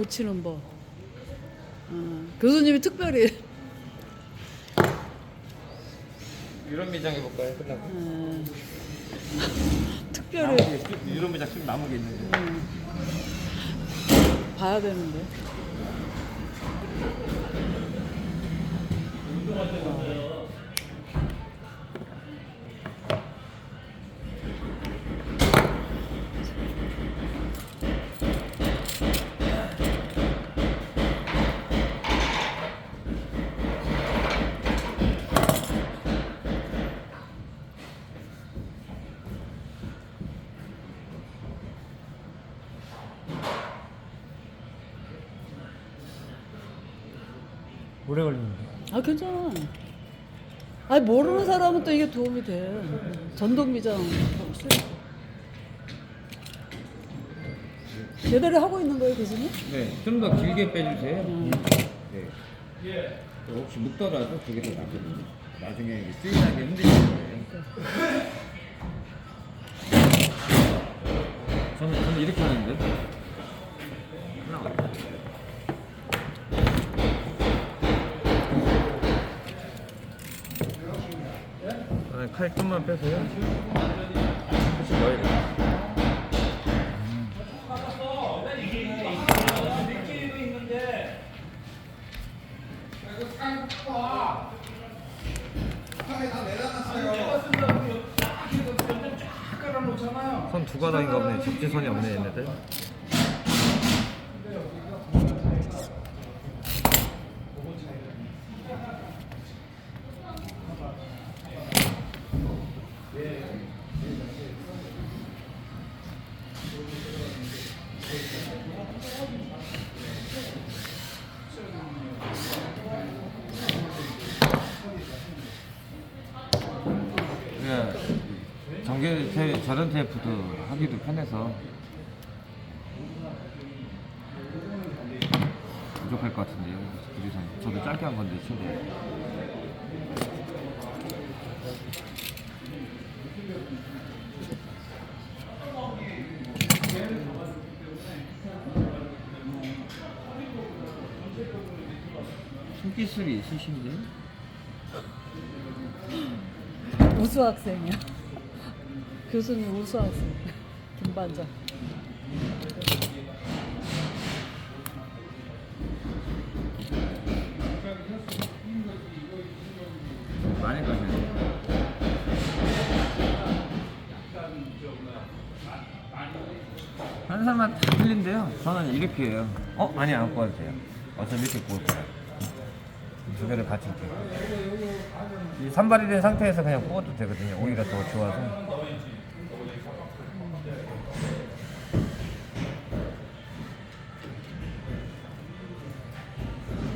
고치는 법. 어, 교수님이 특별히 유럽 매장 해볼까요? 끝나고. 어, 특별히 유럽 매장 쭉 남은 게 있는데. 봐야 되는데. 오래 걸리는데. 아 괜찮아. 아니 모르는 사람은 또 이게 도움이 돼. 전동 미장 제대로 하고 있는 거예요, 교수님? 네, 좀 더 길게 빼주세요. 음. 네. 또 혹시 묵더라도 그게 더 낫거든요. 나중에 이게 쓰이하게 흔들릴 거예요. 저는, 저는 이렇게 하는데. 아, 칼 좀만 빼세요. 혹시 넣어야 돼. 선두 가닥인가 보네. 접지선이 없네 얘네들. 그냥 전개 테, 저런 테이프도 하기도 편해서 부족할 것 같은데요. 구리선 저도 짧게 한 건데 최대. 손기술이 있으신데? 우수 학생이야. 교수님 우수 학생. 김반장. 많이 가시네. 한 사람만 다 틀린데요. 저는 이렇게 해요. 어? 아니 안 구워도 돼요. 어차피 이렇게 구울 거야. 두 개를 같이 이렇게. 이 산발이 된 상태에서 그냥 구워도 되거든요. 오히려 더 좋아서.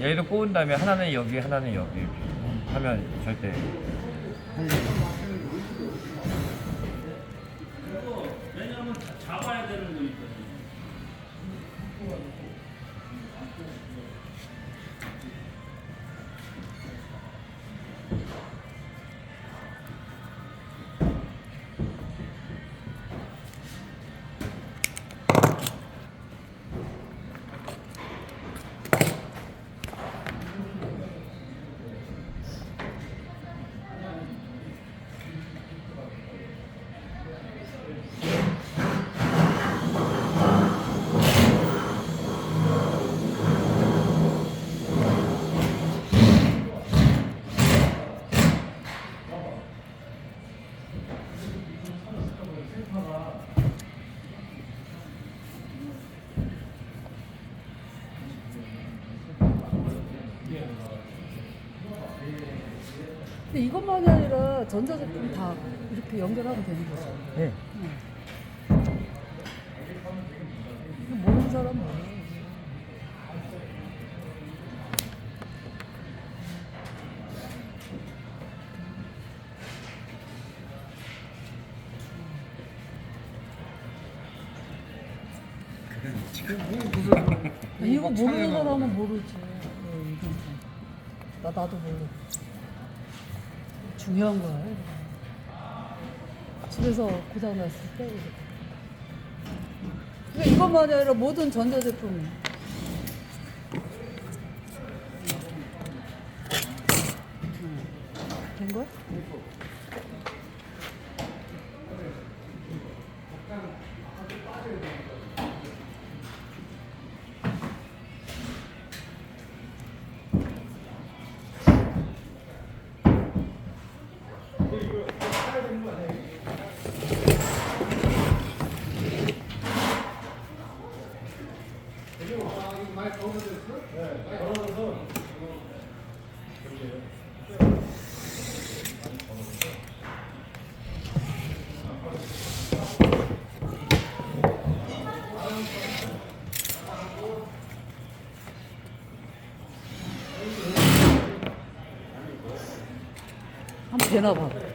얘를 구운 다음에 하나는 여기, 하나는 여기 하면 절대 근데 이것만이 아니라 전자제품 다 이렇게 연결하면 되는 거죠. 네. 이거 모르는 사람 몰라. 이거 모르는 사람은 모르지. 네, 이건. 나 나도 모르. 중요한 거예요. 집에서 고장 났을 때. 그러니까 이것만 아니라 모든 전자제품. 된 거야? 한번 되나 봐.